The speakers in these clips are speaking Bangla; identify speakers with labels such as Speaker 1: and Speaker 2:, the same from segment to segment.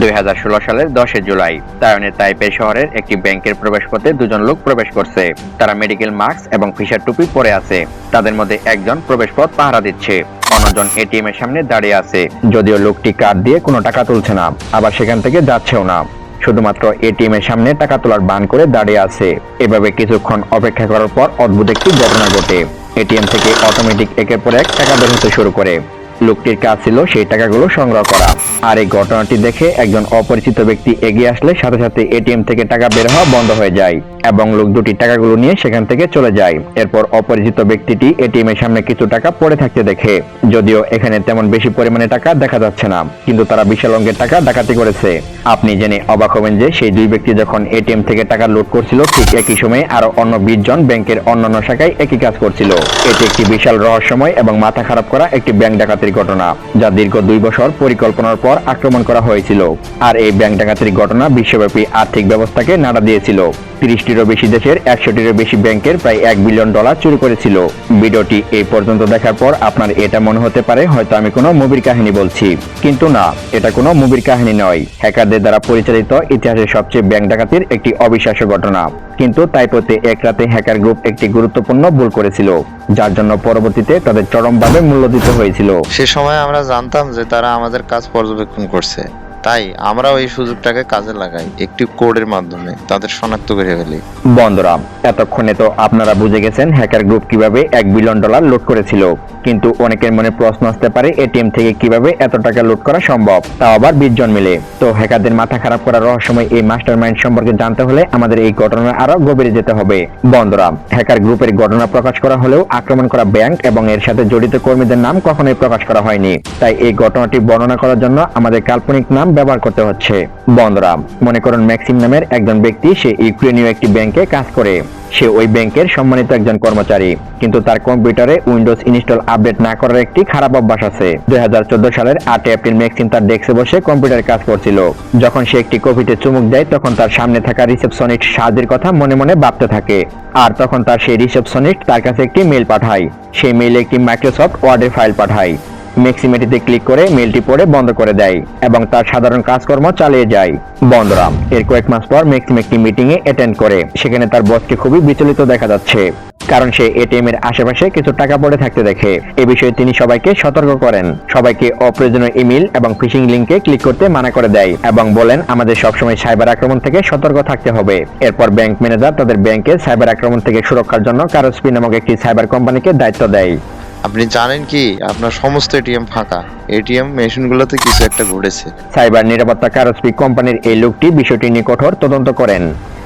Speaker 1: দুই হাজার ষোলো সালের দশে জুলাই। তাইওয়ানের তাইপে শহরের একটি ব্যাংকের প্রবেশপথে দুজন লোক প্রবেশ করছে। তারা মেডিকেল মাস্ক এবং ফিশার টুপি পরে আছে। তাদের মধ্যে একজন প্রবেশপথ পাহারা দিচ্ছে। অন্যজন এটিএম এর সামনে দাঁড়িয়ে আছে। যদিও লোকটি কার্ড দিয়ে কোনো টাকা তুলছে না, আবার সেখান থেকে যাচ্ছেও না। শুধুমাত্র এটিএম এর সামনে টাকা তোলার বান করে দাঁড়িয়ে আছে। এভাবে কিছুক্ষণ অপেক্ষা করার পর অদ্ভুত একটি ঘটনা ঘটে। এটিএম থেকে অটোমেটিক একের পর এক টাকা বের হতে শুরু করে। লোকটির কাজ ছিল সেই টাকাগুলো সংগ্রহ করা। আর এই ঘটনাটি দেখে একজন অপরিচিত ব্যক্তি এগিয়ে আসলে সাথে সাথে এটিএম থেকে টাকা বের হওয়া বন্ধ হয়ে যায়। এবং লোক দুটি টাকাগুলো নিয়ে সেখান থেকে চলে যায়। এরপর অপরিচিত ব্যক্তিটি এটিএম এর সামনে কিছু টাকা পড়ে থাকতে দেখে। যদিও এখানে তেমন বেশি পরিমাণে টাকা দেখা যাচ্ছে না, কিন্তু তারা বিশাল অঙ্কের টাকা ডাকাতি করেছে। আপনি জেনে অবাক হবেন যে সেই দুই ব্যক্তি যখন এটিএম থেকে টাকা লুট করছিল, ঠিক একই সময়ে আরও অন্য বিশ জন ব্যাংকের অন্যান্য শাখায় একই কাজ করছিল। এটি একটি বিশাল রহস্যময় এবং মাথা খারাপ করা একটি ব্যাংক ডাকাতির ঘটনা, যা দীর্ঘ দুই বছর পরিকল্পনার পর আক্রমণ করা হয়েছিল। আর এই ব্যাংক ডাকাতির ঘটনা বিশ্বব্যাপী আর্থিক ব্যবস্থাকে নাড়া দিয়েছিল। তিরিশটিরও বেশি দেশের, একশোটিরও বেশি ব্যাংকের প্রায় এক বিলিয়ন ডলার চুরি করেছিল। ভিডিওটি এই পর্যন্ত দেখার পর আপনার এটা মনে হতে পারে, হয়তো আমি কোনো মুভির কাহিনী বলছি। কিন্তু না, এটা কোনো মুভির কাহিনী নয়। হ্যাকারদের দ্বারা পরিচালিত ইতিহাসের সবচেয়ে ব্যাংক ডাকাতির একটি অবিশ্বাস্য ঘটনা। কিন্তু তাইপোতে এক রাতে হ্যাকার গ্রুপ একটি গুরুত্বপূর্ণ ভুল করেছিল, যার জন্য পরবর্তীতে তাদের চরমভাবে মূল্য দিতে হয়েছিল।
Speaker 2: সে সময় আমরা জানতাম যে তারা আমাদের কাজ পর্যবেক্ষণ করছে। তাই আমরা ওই সুযোগটাকে কাজে লাগাই একটি কোডের মাধ্যমে, তাদের শনাক্ত করে ফেলি।
Speaker 1: বন্ধুরা, এতক্ষণে তো আপনারা বুঝে গেছেন হ্যাকার গ্রুপ কীভাবে এক বিলিয়ন ডলার লুট করেছিল। কিন্তু অনেকের মনে প্রশ্ন আসতে পারে, এটিএম থেকে কীভাবে এত টাকা লুট করা সম্ভব? তাও আবার বিশ জন মিলে। তো হ্যাকারদের মাথা খারাপ করার রহস্যময় এই মাস্টার মাইন্ড সম্পর্কে জানতে হলে আমাদের এই ঘটনা আরও গভীরে যেতে হবে। বন্ধুরা, হ্যাকার গ্রুপের ঘটনা প্রকাশ করা হলেও আক্রমণ করা ব্যাংক এবং এর সাথে জড়িত কর্মীদের নাম কখনোই প্রকাশ করা হয়নি। তাই এই ঘটনাটি বর্ণনা করার জন্য আমাদের কাল্পনিক নাম ব্যবহার করতে হচ্ছে। বন্ধুরা, মনে করুন ম্যাক্সিম নামের একজন ব্যক্তি, সে ইউক্রেনীয় একটি ব্যাংকে কাজ করে। সে ওই ব্যাংকের সম্মানিত একজন কর্মচারী। কিন্তু তার কম্পিউটারে উইন্ডোজ ইনস্টল আপডেট না করার একটি খারাপ অভ্যাস আছে। দুই হাজার চোদ্দ সালের আটই এপ্রিল ম্যাক্সিম তার ডেস্কে বসে কম্পিউটারে কাজ করছিল। যখন সে একটি কপিতে চুমুক দেয়, তখন তার সামনে থাকা রিসেপশনিস্ট সাহায্যের কথা মনে মনে ভাবতে থাকে। আর তখন তার সেই রিসেপশনিস্ট তার কাছে একটি মেল পাঠায়। সেই মেইলে একটি মাইক্রোসফট ওয়ার্ডের ফাইল পাঠায়। মেক্সিমেটিতে ক্লিক করে মেলটি পড়ে বন্ধ করে দেয় এবং তার সাধারণ কাজকর্ম চালিয়ে যায়। বন্ধুরা, এর কয়েক মাস পর মেক্সিম একটি মিটিং এ অ্যাটেন্ড করে। সেখানে তার বসকে খুবই বিচলিত দেখা যাচ্ছে, কারণ সে এটিএম এর আশেপাশে কিছু টাকা পড়ে থাকতে দেখে। এ বিষয়ে তিনি সবাইকে সতর্ক করেন। সবাইকে অপ্রয়োজনীয় ইমেল এবং ফিশিং লিংকে ক্লিক করতে মানা করে দেয় এবং বলেন, আমাদের সবসময় সাইবার আক্রমণ থেকে সতর্ক থাকতে হবে। এরপর ব্যাংক ম্যানেজার তাদের ব্যাংকে সাইবার আক্রমণ থেকে সুরক্ষার জন্য কারোস্পি নামক একটি সাইবার কোম্পানিকে দায়িত্ব দেয়।
Speaker 2: আপনি জানেন কি? আপনার সমস্ত এটিএম ফাঁকা। এটিএম মেশিনগুলোতে কিছু একটা ঘটেছে।
Speaker 1: সাইবার নিরাপত্তা কারস্পি কোম্পানির এই লোকটি বিষয়টি নিয়ে কঠোর তদন্ত করেন।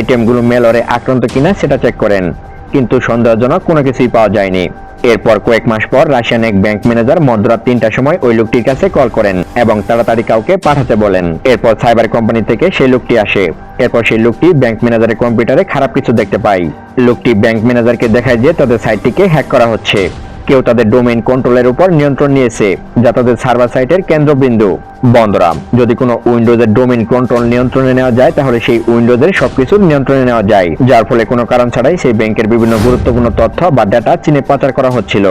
Speaker 1: এটিএমগুলো মেলরে আক্রান্ত কিনা সেটা চেক করেন। কিন্তু সন্দেহজনক কোনো কিছুই পাওয়া যায়নি। এরপর কয়েক মাস পর রাশিয়ান এক ব্যাংক ম্যানেজার মধ্যরাত তিনটার সময় ওই লোকটির কাছে কল করেন এবং তাড়াতাড়ি কাউকে পাঠাতে বলেন। এরপর সাইবার কোম্পানি থেকে সেই লোকটি আসে। এরপর সেই লোকটি ব্যাংক ম্যানেজারের কম্পিউটারে খারাপ কিছু দেখতে পায়। লোকটি ব্যাংক ম্যানেজারকে দেখায় যে তাদের সাইটটিকে হ্যাক করা হচ্ছে। কেউ তাদের ডোমেইন কন্ট্রোলের উপর নিয়ন্ত্রণ নিয়েছে, যা তাদের সার্ভার সাইটের কেন্দ্রবিন্দু। বন্ধুরা যদি কোনো উইন্ডোজের ডোমেইন কন্ট্রোল নিয়ন্ত্রণে নেওয়া যায়, তাহলে সেই উইন্ডোজের সবকিছুর নিয়ন্ত্রণে নেওয়া যায়, যার ফলে কোনো কারণ ছাড়াই সেই ব্যাংকের বিভিন্ন গুরুত্বপূর্ণ তথ্য বা ডেটা চীনে পাচার করা হচ্ছিল।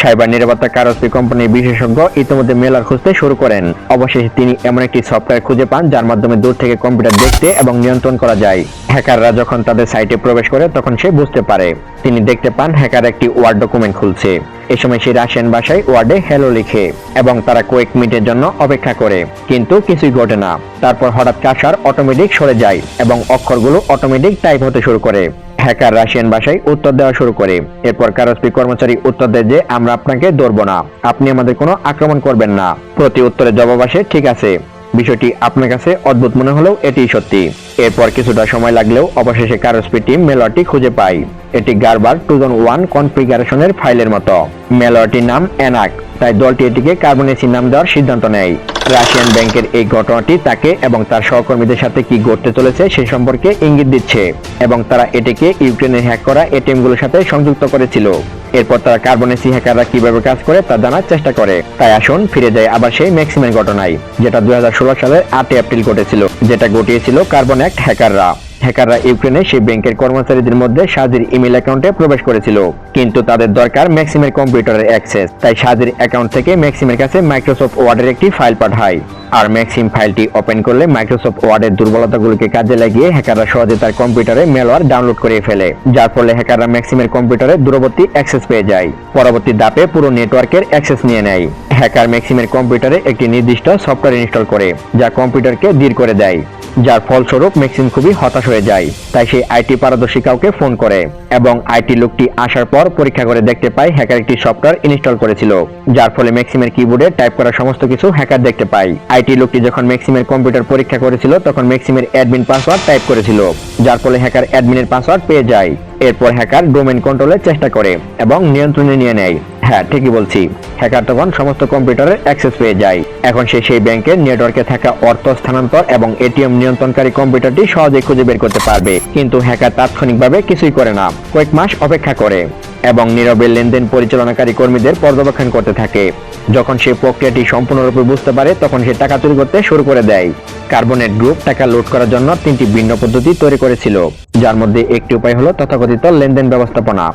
Speaker 1: সাইবার নিরাপত্তা কারস্পি কোম্পানির বিশেষজ্ঞ ইতিমধ্যে মেলার খুঁজতে শুরু করেন। অবশেষে তিনি এমন একটি সফটওয়্যার খুঁজে পান, যার মাধ্যমে দূর থেকে কম্পিউটার দেখতে এবং নিয়ন্ত্রণ করা যায়। হ্যাকাররা যখন তাদের সাইটে প্রবেশ করে, তখন সে বুঝতে পারে। তিনি দেখতে পান হ্যাকার একটি ওয়ার্ড ডকুমেন্ট খুলছে। এ সময় সে রাশিয়ান ভাষায় ওয়ার্ডে হ্যালো লিখে এবং তারা কয়েক মিনিটের জন্য অপেক্ষা করে। কিন্তু কিছুই ঘটে না। তারপর হঠাৎ কাসার অটোমেটিক সরে যায় এবং অক্ষরগুলো অটোমেটিক টাইপ হতে শুরু করে। হ্যাকার রাশিয়ান ভাষায় উত্তর দেওয়া শুরু করে। এরপর কারস্পি কর্মচারী উত্তর দেয় যে, আমরা আপনাকে ধরবো না। আপনি আমাদের কোনো আক্রমণ করবেন না। প্রতি উত্তরে জবাব আসে, ঠিক আছে। বিষয়টি আপনার কাছে অদ্ভুত মনে হলেও এটি সত্যি। এরপর কিছুটা সময় লাগলেও অবশেষে কারস্পি টিম মেলওয়ারটি খুঁজে পায় এটি গারবার টু ওয়ান কনফিগারেশনের ফাইলের মতো। মেলওয়ারটির নাম অ্যানাক তাই দলটি এটিকে কার্বনেসি নাম দেওয়ার সিদ্ধান্ত নেয়। রাশিয়ান ব্যাংকের এই ঘটনাটি তাকে এবং তার সহকর্মীদের সাথে কি ঘটতে চলেছে সে সম্পর্কে ইঙ্গিত দিচ্ছে, এবং তারা এটিকে ইউক্রেনের হ্যাক করা এটিএমগুলোর সাথে সংযুক্ত করেছিল। এরপর তারা কার্বনেসি হ্যাকাররা কীভাবে কাজ করে তা জানার চেষ্টা করে। তাই আসুন ফিরে যায় আবার সেই ম্যাক্সিমের ঘটনায়, যেটা দুই সালের আটই এপ্রিল ঘটেছিল, যেটা ঘটিয়েছিল কার্বন অ্যাক্ট হ্যাকাররা হ্যাকাররা ইউক্রেনে সেই ব্যাংকের কর্মচারীদের মধ্যে সাজির ইমেল অ্যাকাউন্টে প্রবেশ করেছিল। কিন্তু তাদের দরকার ম্যাক্সিমের কম্পিউটারের অ্যাক্সেস তাই সাজির অ্যাকাউন্ট থেকে ম্যাক্সিমের কাছে মাইক্রোসফট ওয়ার্ডের একটি ফাইল পাঠায়। আর ম্যাক্সিম ফাইলটি ওপেন করলে মাইক্রোসফট ওয়ার্ডের দুর্বলতাগুলোকে কাজে লাগিয়ে হ্যাকাররা সহজে তার কম্পিউটারে মেলওয়্যার ডাউনলোড করে ফেলে। যার ফলে হ্যাকাররা ম্যাক্সিমের কম্পিউটারে দূরবর্তী অ্যাক্সেস পেয়ে যায়। পরবর্তী ধাপে পুরো নেটওয়ার্কের অ্যাক্সেস নিয়ে নেয়। হ্যাকার ম্যাক্সিমের কম্পিউটারে একটি নির্দিষ্ট সফটওয়্যার ইনস্টল করে, যা কম্পিউটারকে ধীর করে দেয়। যার ফলস্বরূপ ম্যাক্সিম খুবই হতাশ হয়ে যায়। তাই সে আইটি পারদর্শী কাউকে ফোন করে। এবং আইটি লোকটি আসার পর পরীক্ষা করে দেখতে পায় হ্যাকার একটি সফটওয়্যার ইনস্টল করেছিল, যার ফলে ম্যাক্সিমের কিবোর্ডে টাইপ করা সমস্ত কিছু হ্যাকার দেখতে পায় আইটি লোকটি যখন ম্যাক্সিমের কম্পিউটার পরীক্ষা করেছিল, তখন ম্যাক্সিমের অ্যাডমিন পাসওয়ার্ড টাইপ করেছিল, যার ফলে হ্যাকার অ্যাডমিনের পাসওয়ার্ড পেয়ে যায়। এরপর হ্যাকার ডোমেন কন্ট্রোলের চেষ্টা করে এবং নিয়ন্ত্রণে নিয়ে নেয়। হ্যাঁ ঠিকই বলছি। হ্যাকার তখন সমস্ত কম্পিউটারের অ্যাক্সেস পেয়ে যায়। এখন সে সেই ব্যাংকের নেটওয়ার্কে থাকা অর্থ স্থানান্তর এবং এটিএম নিয়ন্ত্রণকারী কম্পিউটারটি সহজে খুঁজে বের করতে পারবে। কিন্তু হ্যাকার তাৎক্ষণিকভাবে কিছুই করে না। কয়েক মাস অপেক্ষা করে। এবং নীরবে লেনদেন পরিচালনাকারী কর্মীদের পর্যবেক্ষণ করতে থাকে। যখন সে প্রক্রিয়াটি সম্পূর্ণরূপে বুঝতে পারে, তখন সে টাকা চুরি করতে শুরু করে দেয়। কার্বনেট গ্রুপ টাকা লোড করার জন্য তিনটি ভিন্ন পদ্ধতি তৈরি করেছিল, যার মধ্যে একটি উপায় হলো তথাকথিত লেনদেন ব্যবস্থাপনা।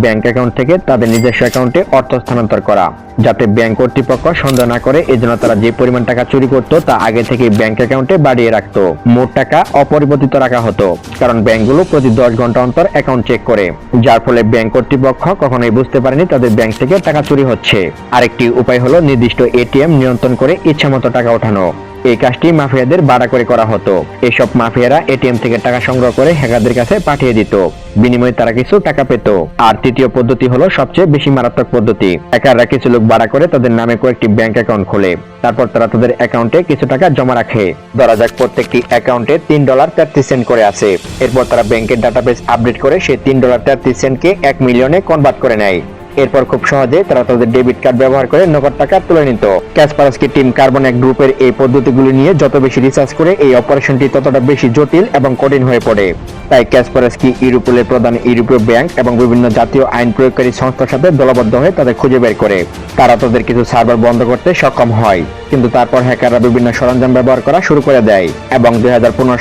Speaker 1: ব্যাংক অ্যাকাউন্ট থেকে তাদের নিজস্ব অ্যাকাউন্টে অর্থ স্থানান্তর করা। যাতে ব্যাংক কর্তৃপক্ষ সন্দেহ না করে এজন্য তারা যে পরিমাণ টাকা চুরি করতো তা আগে থেকে ব্যাংক অ্যাকাউন্টে বাড়িয়ে রাখত। মোট টাকা অপরিবর্তিত রাখা হতো, কারণ ব্যাংকগুলো প্রতি দশ ঘণ্টা অন্তর অ্যাকাউন্ট চেক করে। যার ফলে ব্যাংক কর্তৃপক্ষ কখনোই বুঝতে পারেনি তাদের ব্যাংক থেকে টাকা চুরি হচ্ছে। আরেকটি উপায় হলো নির্দিষ্ট এটিএম নিয়ন্ত্রণ করে ইচ্ছামতো টাকা ওঠানো। এই কাজটি মাফিয়াদের বাড়া করে করা হতো। এসব মাফিয়ারা এটিএম থেকে টাকা সংগ্রহ করে হ্যাকারদের কাছে পাঠিয়ে দিত। বিনিময়ে তারা কিছু টাকা পেত। আর তৃতীয় পদ্ধতি হলো সবচেয়ে বেশি মারাত্মক পদ্ধতি। হ্যাকাররা কিছু লোক বাড়া করে তাদের নামে কয়েকটি ব্যাংক অ্যাকাউন্ট খোলে। তারপর তারা তাদের অ্যাকাউন্টে কিছু টাকা জমা রাখে। ধরা যাক প্রত্যেকটি অ্যাকাউন্টে তিন ডলার তেত্রিশ সেন্ট করে আছে। এরপর তারা ব্যাংকের ডাটাবেস আপডেট করে সেই তিন ডলার তেত্রিশ সেন্টকে এক মিলিয়নে কনভার্ট করে নেয়। এরপর খুব সহজে তারা তাদের ডেবিট কার্ড ব্যবহার করে নগদ টাকা তুলে নিত। ক্যাসপারস্কি টিম কার্বন এক গ্রুপের এই পদ্ধতিগুলি নিয়ে যত বেশি রিসার্চ করে এই অপারেশনটি ততটা বেশি জটিল এবং কঠিন হয়ে পড়ে। তাই ক্যাসপারস্কি ইউরোপের প্রধান ইউরোপীয় ব্যাংক এবং বিভিন্ন জাতীয় আইন প্রয়োগকারী সংস্থার সাথে দলবদ্ধ হয়ে তাদের খুঁজে বের করে। তারা তাদের কিছু সার্ভার বন্ধ করতে সক্ষম হয়, কিন্তু তারপর হ্যাকাররা বিভিন্ন সরঞ্জাম ব্যবহার করা শুরু করে দেয় এবং দুই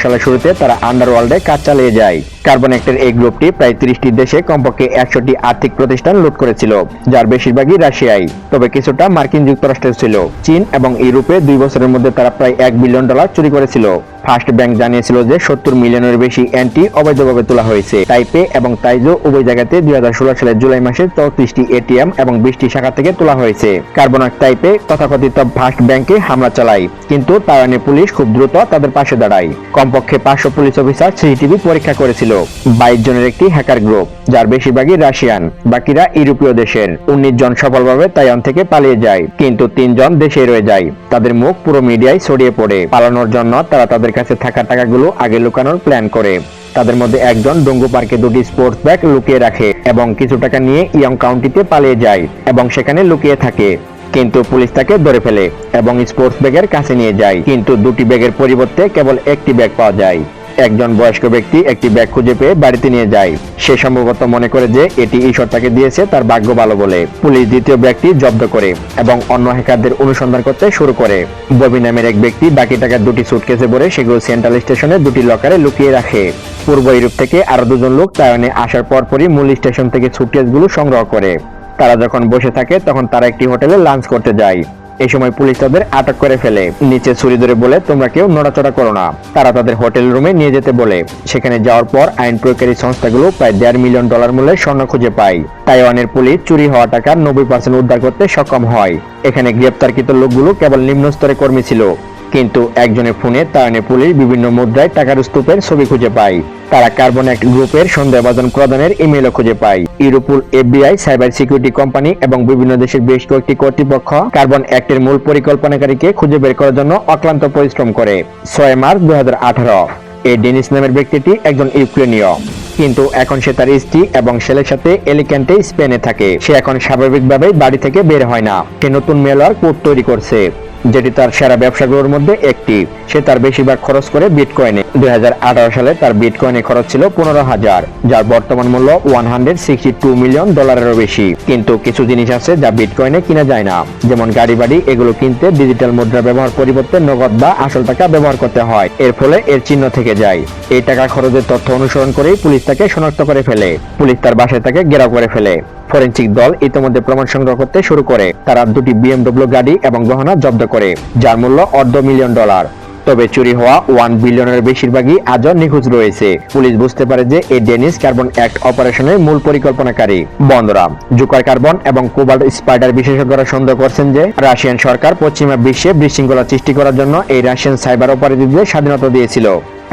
Speaker 1: সালের শুরুতে তারা আন্ডারওয়ার্ল্ডে কাজ চালিয়ে যায়। কার্বন অ্যাক্টের এই গ্রুপটি প্রায় তিরিশটি দেশে কমপক্ষে একশোটি আর্থিক প্রতিষ্ঠান লুট করেছিল, যার বেশিরভাগই রাশিয়ায়। তবে কিছুটা মার্কিন যুক্তরাষ্ট্রে ছিল। চীন এবং ইউরোপে দুই বছরের মধ্যে তারা প্রায় এক বিলিয়ন ডলার চুরি করেছিল। ফার্স্ট ব্যাংক জানিয়েছিল যে সত্তর মিলিয়নের বেশি অ্যান্টি অবৈধভাবে তোলা হয়েছে। টাইপে এবং তাইজো উভয় জায়গাতে দুই সালের জুলাই মাসে চৌত্রিশটি এটিএম এবং বিশটি শাখা থেকে তোলা হয়েছে। কার্বনাক টাইপে তথাকথিত ফার্স্ট ব্যাংকে হামলা চালায়, কিন্তু তাইওয়ানে পুলিশ খুব দ্রুত তাদের পাশে দাঁড়ায়। কমপক্ষে পাঁচশো পুলিশ অফিসার সিসিটিভি পরীক্ষা করেছিল। বাইশ জনের একটি হ্যাকার গ্রুপ, যার বেশিরভাগই রাশিয়ান, বাকিরা ইউরোপীয় দেশের। উনিশ জন সফলভাবে তাইওয়ান থেকে পালিয়ে যায়, কিন্তু তিনজন দেশে রয়ে যায়। তাদের মুখ পুরো মিডিয়ায় ছড়িয়ে পড়ে। পালানোর জন্য তারা তাদের কাছে থাকা টাকাগুলো আগে লুকানোর প্ল্যান করে। তাদের মধ্যে একজন ডঙ্গু পার্কে দুটি স্পোর্টস ব্যাগ লুকিয়ে রাখে এবং কিছু টাকা নিয়ে ইয়ং কাউন্টিতে পালিয়ে যায় এবং সেখানে লুকিয়ে থাকে। কিন্তু পুলিশ তাকে ধরে ফেলে এবং স্পোর্টস ব্যাগের কাছে নিয়ে যায়। কিন্তু দুটি ব্যাগের পরিবর্তে কেবল একটি ব্যাগ পাওয়া যায়। একজন বয়স্ক ব্যক্তি একটি ব্যাগ খুঁজে পেয়ে বাড়িতে নিয়ে যায়। সে সম্ভবত মনে করে যে এটি ঈশ্বর তাকে দিয়েছে তার ভাগ্য ভালো বলে। পুলিশ দ্বিতীয় ব্যাগটি জব্দ করে এবং অন্য হ্যাকারদের অনুসন্ধান করতে শুরু করে। ববি নামের এক ব্যক্তি বাকি টাকার দুটি সুটকেসে ভরে সেগুলো সেন্ট্রাল স্টেশনে দুটি লকারে লুকিয়ে রাখে। পূর্ব ইউরোপ থেকে আরও দুজন লোক তাইওয়ানে আসার পরপরই মূল স্টেশন থেকে সুটকেসগুলো সংগ্রহ করে। তারা যখন বসে থাকে তখন তারা একটি হোটেলে লাঞ্চ করতে যায়। এই সময় পুলিশ তাদের আটক করে ফেলে। নিচে ছুরি ধরে বলে, তোমরা কেউ নড়াচড়া করো না। তারা তাদের হোটেল রুমে নিয়ে যেতে বলে। সেখানে যাওয়ার পর আইন প্রয়োগকারী সংস্থাগুলো প্রায় দেড় মিলিয়ন ডলার মূল্যের স্বর্ণ খুঁজে পায়। তাইওয়ানের পুলিশ চুরি হওয়া টাকার নব্বই পার্সেন্ট উদ্ধার করতে সক্ষম হয়। এখানে গ্রেপ্তারকৃত লোকগুলো কেবল নিম্ন স্তরে কর্মী ছিল। কিন্তু একজনের ফোনে তাইওয়ানের পুলিশ বিভিন্ন মুদ্রায় টাকার স্তূপের ছবি খুঁজে পায়। তারা কার্বন অ্যাক্ট গ্রুপের সন্দেহভাজন প্রদানের ইমেলও খুঁজে পায়। Europol FBI, cyber security company এবং বিভিন্ন দেশের বেশ কয়েকটি কর্তৃপক্ষ কার্বন অ্যাক্টের মূল পরিকল্পনাকারীকে খুঁজে বের করার জন্য অক্লান্ত পরিশ্রম করে। ছয় মার্চ দু হাজার আঠারো। এই ডেনিস নামের ব্যক্তিটি একজন ইউক্রেনীয়। কিন্তু এখন সে তার স্ত্রী এবং ছেলের সাথে এলিক্যান্টে স্পেনে থাকে। সে এখন স্বাভাবিকভাবে বাড়ি থেকে বের হয় না। সে নতুন মেলার কোড তৈরি করছে। যেটি তার সেরা ব্যবসাগুলোর মধ্যে একটি। সে তার বেশিরভাগ খরচ করে বিটকয়েনে দুই হাজার আঠারো সালে তার বিটকয়েনে খরচ ছিল পনেরো হাজার, যার বর্তমান মূল্য ওয়ান মিলিয়ন ডলারেরও বেশি। কিন্তু কিছু জিনিস আছে যা বিটকয়েনে কিনা যায় না। যেমন গাড়ি বাড়ি, এগুলো কিনতে ডিজিটাল মুদ্রা ব্যবহার পরিবর্তে নগদ বা আসল টাকা ব্যবহার করতে হয়। এর ফলে এর চিহ্ন থেকে যায়। এই টাকা খরচের তথ্য অনুসরণ করেই পুলিশ তাকে শনাক্ত করে ফেলে। পুলিশ তার বাসায় তাকে ঘেরাও করে ফেলে। ফরেনসিক দল ইতিমধ্যে প্রমাণ সংগ্রহ করতে শুরু করে। তারা দুটি বিএমডব্লিউ গাড়ি এবং গহনা জব্দ করে, যার মূল্য অর্ধ মিলিয়ন ডলার। তবে চুরি হওয়া ওয়ান বিলিয়নের বেশিরভাগই আজও নিখোঁজ রয়েছে। পুলিশ বুঝতে পারে যে এই ডেনিস কার্বন অ্যাক্ট অপারেশনের মূল পরিকল্পনাকারী। বন্ধুরা জুকার কার্বন এবং কোবাল্ট স্পাইডার বিশেষজ্ঞরা সন্দেহ করছেন যে রাশিয়ান সরকার পশ্চিমা বিশ্বে বিশৃঙ্খলা সৃষ্টি করার জন্য এই রাশিয়ান সাইবার অপরাধীদের স্বাধীনতা দিয়েছিল।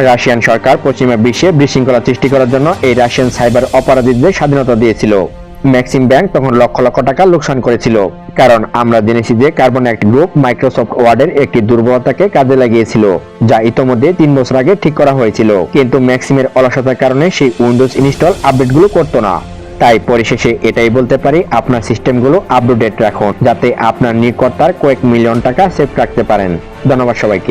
Speaker 1: রাশিয়ান সরকার পশ্চিমা বিশ্বে বিশৃঙ্খলা সৃষ্টি করার জন্য এই রাশিয়ান সাইবার অপরাধীদের স্বাধীনতা দিয়েছিল। ম্যাক্সিম ব্যাংক তখন লক্ষ লক্ষ টাকা লোকসান করেছিল। কারণ আমরা জেনেছি যে কার্বন অ্যাক্ট গ্রুপ মাইক্রোসফট ওয়ার্ডের একটি দুর্বলতাকে কাজে লাগিয়েছিল, যা ইতোমধ্যে তিন বছর আগে ঠিক করা হয়েছিল। কিন্তু ম্যাক্সিমের অলসতার কারণে সেই উইন্ডোজ ইনস্টল আপডেটগুলো করতো না। তাই পরিশেষে এটাই বলতে পারি, আপনার সিস্টেমগুলো আপডেট রাখুন, যাতে আপনার নিকটতার কয়েক মিলিয়ন টাকা সেভ রাখতে পারেন। ধন্যবাদ সবাইকে।